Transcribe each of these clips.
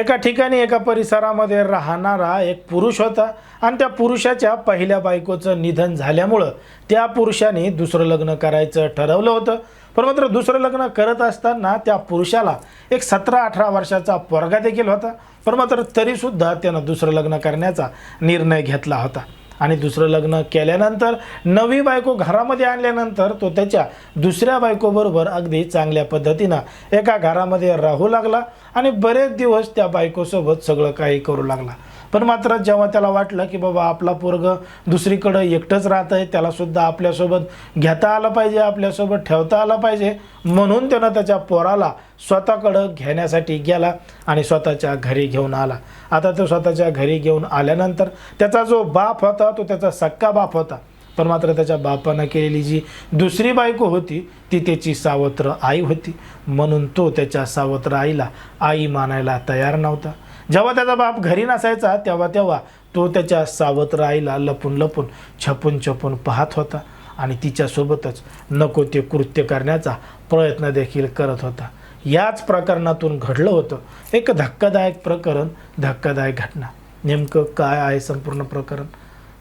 एका ठिकाणी एका परिसरामध्ये राहणारा एक पुरुष होता आणि त्या पुरुषाच्या पहिल्या बायकोचं निधन झाल्यामुळं त्या पुरुषाने दुसरं लग्न करायचं ठरवलं होतं. पण मात्र दुसरं लग्न करत असताना त्या पुरुषाला एक सतरा अठरा वर्षाचा पोरगा देखील होता. पण मात्र तरीसुद्धा त्यानं दुसरं लग्न करण्याचा निर्णय घेतला होता. आणि दुसरं लग्न केल्यानंतर नवी बायको घरामध्ये आणल्यानंतर तो त्याच्या दुसऱ्या बायकोबरोबर अगदी चांगल्या पद्धतीनं एका घरामध्ये राहू लागला आणि बरेच दिवस त्या बायकोसोबत सगळं काही करू लागला. पण मात्र जेव्हा त्याला वाटलं की बाबा आपला पोरग दुसरीकडं एकटंच राहत आहे त्यालासुद्धा आपल्यासोबत घेता आलं पाहिजे आपल्यासोबत ठेवता आलं पाहिजे म्हणून त्यानं त्याच्या पोराला स्वतःकडं घेण्यासाठी गेला आणि स्वतःच्या घरी घेऊन आला. आता तो स्वतःच्या घरी घेऊन आल्यानंतर त्याचा जो बाप होता तो त्याचा सक्का बाप होता. पण मात्र त्याच्या बापानं केलेली जी दुसरी बायको होती ती त्याची सावत्र आई होती. म्हणून तो त्याच्या सावत्र आईला आई मानायला तयार नव्हता. जेव्हा त्याचा बाप घरी नसायचा तेव्हा तेव्हा तो त्याच्या सावत्र आईला लपून लपून छपून छपून पाहत होता आणि तिच्यासोबतच नको ते कृत्य करण्याचा प्रयत्न देखील करत होता. याच प्रकरणातून घडलं होतं. एक धक्कादायक प्रकरण धक्कादायक घटना. नेमकं काय आहे संपूर्ण प्रकरण?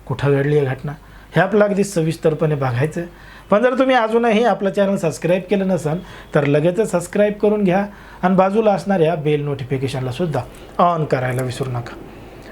कुठं घडली आहे घटना? हे आपलं अगदी सविस्तरपणे बघायचं. पण जर तुम्ही अजूनही आपलं चॅनल सबस्क्राईब केलं नसाल तर लगेचच सबस्क्राईब करून घ्या आणि बाजूला असणाऱ्या बेल नोटिफिकेशनला सुद्धा ऑन करायला विसरू नका.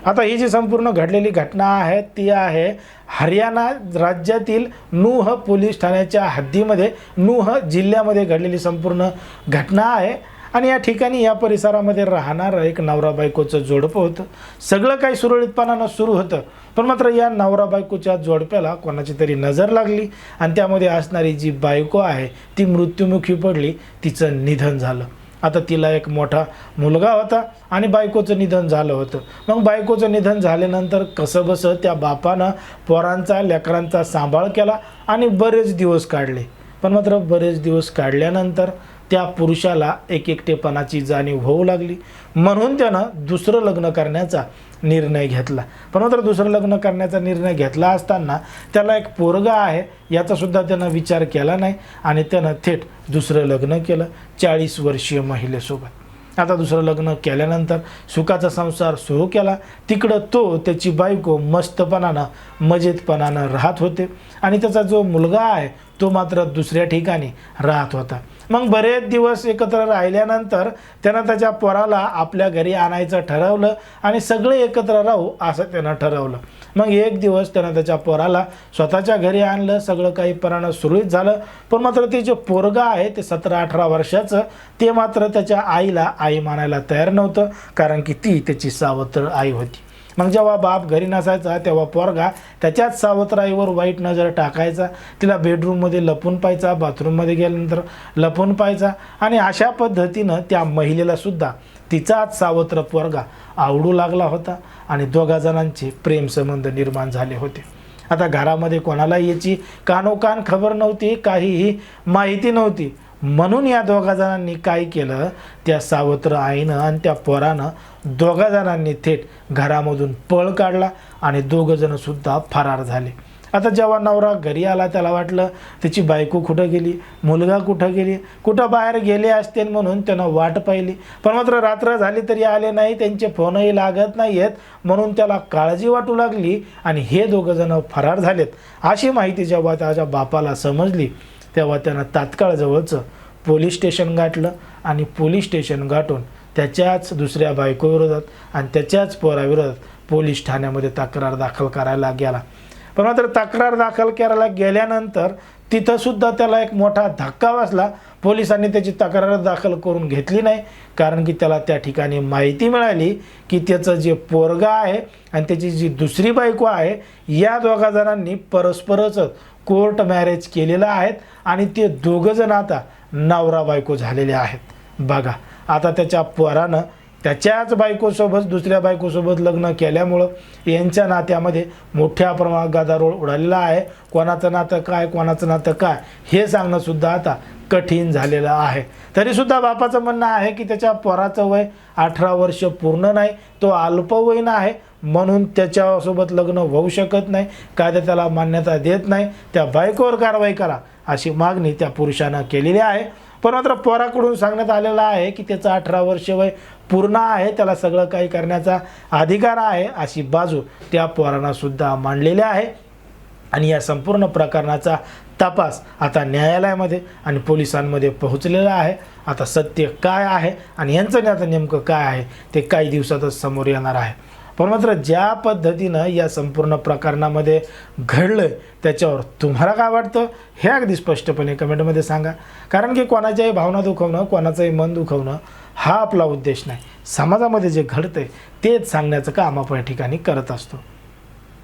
आता ही जी संपूर्ण घडलेली घटना आहे ती आहे हरियाणा राज्यातील नूह पोलीस ठाण्याच्या हद्दीमध्ये नूह जिल्ह्यामध्ये घडलेली संपूर्ण घटना आहे. आणि या ठिकाणी या परिसरामध्ये राहणारं एक नवरा बायकोचं जोडपं होतं. सगळं काही सुरळीतपणानं सुरू होतं. पण मात्र या नवरा बायकोच्या जोडप्याला कोणाची तरी नजर लागली आणि त्यामध्ये असणारी जी बायको आहे ती मृत्युमुखी पडली. तिचं निधन झालं. आता तिला एक मोठा मुलगा होता आणि बायकोचं निधन झालं होतं. मग बायकोचं निधन झाल्यानंतर कसंबसं त्या बापानं पोरांचा लेकरांचा सांभाळ केला आणि बरेच दिवस काढले. पण मात्र बरेच दिवस काढल्यानंतर त्या पुरुषाला एक एकटेपणाची जाणीव होऊ लागली. म्हणून त्यानं दुसरं लग्न करण्याचा निर्णय घेतला. पण मात्र दुसरं लग्न करण्याचा निर्णय घेतला असताना त्याला एक पोरगा आहे याचासुद्धा त्यानं विचार केला नाही आणि त्यानं थेट दुसरं लग्न केलं चाळीस वर्षीय महिलेसोबत. आता दुसरं लग्न केल्यानंतर सुखाचा संसार सुरू केला. तिकडं तो त्याची बायको मस्तपणानं मजेतपणानं राहत होते. आणि त्याचा जो मुलगा आहे तो मात्र दुसऱ्या ठिकाणी राहत होता. मग बरेच दिवस एकत्र राहिल्यानंतर त्यानं त्याच्या पोराला आपल्या घरी आणायचं ठरवलं आणि सगळे एकत्र राहू असं त्यानं ठरवलं. मग एक दिवस त्यानं त्याच्या पोराला स्वतःच्या घरी आणलं सगळं काही परानं सुरळीत झालं. पण मात्र ते जे पोरगा आहे ते सतरा अठरा वर्षाचं ते मात्र त्याच्या आईला आई मानायला तयार नव्हतं. कारण की ती त्याची सावत्र आई होती. मग जेव्हा बाप घरी नसायचा तेव्हा पोरगा त्याच्याच सावत्राईवर वाईट नजर टाकायचा. तिला बेडरूममध्ये लपून पाहायचा बाथरूममध्ये गेल्यानंतर लपून पाहायचा आणि अशा पद्धतीनं त्या महिलेला सुद्धा तिचाच सावत्र पोरगा आवडू लागला होता आणि दोघा जणांचे प्रेमसंबंध निर्माण झाले होते. आता घरामध्ये कोणाला याची कानोकान खबर नव्हती काहीही माहिती नव्हती. म्हणून या दोघा जणांनी काय केलं? त्या सावत्र आईनं आणि त्या पोरानं दोघा जणांनी थेट घरामधून पळ काढला आणि दोघंजणंसुद्धा सुद्धा फरार झाले. आता जेव्हा नवरा घरी आला त्याला वाटलं त्याची बायको कुठं गेली? मुलगा कुठं गेली? कुठं बाहेर गेले असते म्हणून त्यानं वाट पाहिली. पण मात्र रात्र झाली तरी आले नाही त्यांचे फोनही लागत नाही आहेत म्हणून त्याला काळजी वाटू लागली आणि हे दोघंजणं फरार झालेत. अशी माहिती जेव्हा त्याच्या बापाला समजली तेव्हा त्यांना तात्काळ जवळचं पोलीस स्टेशन गाठलं आणि पोलीस स्टेशन गाठून त्याच्याच दुसऱ्या बायकोविरोधात आणि त्याच्याच पोराविरोधात पोलीस ठाण्यामध्ये तक्रार दाखल करायला गेला. पण मात्र तक्रार दाखल करायला गेल्यानंतर तिथंसुद्धा त्याला एक मोठा धक्का बसला. पोलिसांनी त्याची तक्रार दाखल करून घेतली नाही कारण की त्याला त्या ठिकाणी माहिती मिळाली की त्याचं जे पोरगा आहे आणि त्याची जी दुसरी बायको आहे या दोघा जणांनी परस्परच कोर्ट मॅरेज केलेलं आहेत आणि ते दोघंजण आता नवरा बायको झालेले आहेत. बघा आता त्याच्या पोरानं त्याच्याच बायकोसोबत दुसऱ्या बायकोसोबत लग्न केल्यामुळं यांच्या नात्यामध्ये मोठ्या प्रमाणात गदारोळ उडालेला आहे. कोणाचं नातं काय कोणाचं नातं काय हे सांगणंसुद्धा आता कठीण झालेलं आहे. तरीसुद्धा बापाचं म्हणणं आहे की त्याच्या पोराचं वय अठरा वर्ष पूर्ण नाही तो अल्पवयीन आहे म्हणून त्याच्यासोबत लग्न होऊ शकत नाही कायदा त्याला मान्यता देत नाही त्या बायकोवर कारवाई करा अशी मागणी त्या पुरुषानं केलेली आहे. पण मात्र पोराकडून सांगण्यात आलेलं आहे की त्याचं अठरा वर्ष वय पूर्ण आहे त्याला सगळं काही करण्याचा अधिकार आहे अशी बाजू त्या पोरांनासुद्धा मांडलेली आहे. आणि या संपूर्ण प्रकरणाचा तपास. आता न्यायालयामध्ये आणि पोलिसांमध्ये पोहोचलेला आहे. आता सत्य काय आहे आणि यांचं आता नेमकं काय आहे ते काही दिवसातच समोर येणार आहे. पण मात्र ज्या पद्धतीनं या संपूर्ण प्रकरणामध्ये घडलं त्याच्यावर तुम्हाला काय वाटतं? हे अगदी स्पष्टपणे कमेंटमध्ये सांगा. कारण की कोणाच्याही भावना दुखवणं कोणाचंही मन दुखवणं हा आपला उद्देश नाही. समाजामध्ये जे घडतंय तेच सांगण्याचं काम आपण या ठिकाणी करत असतो.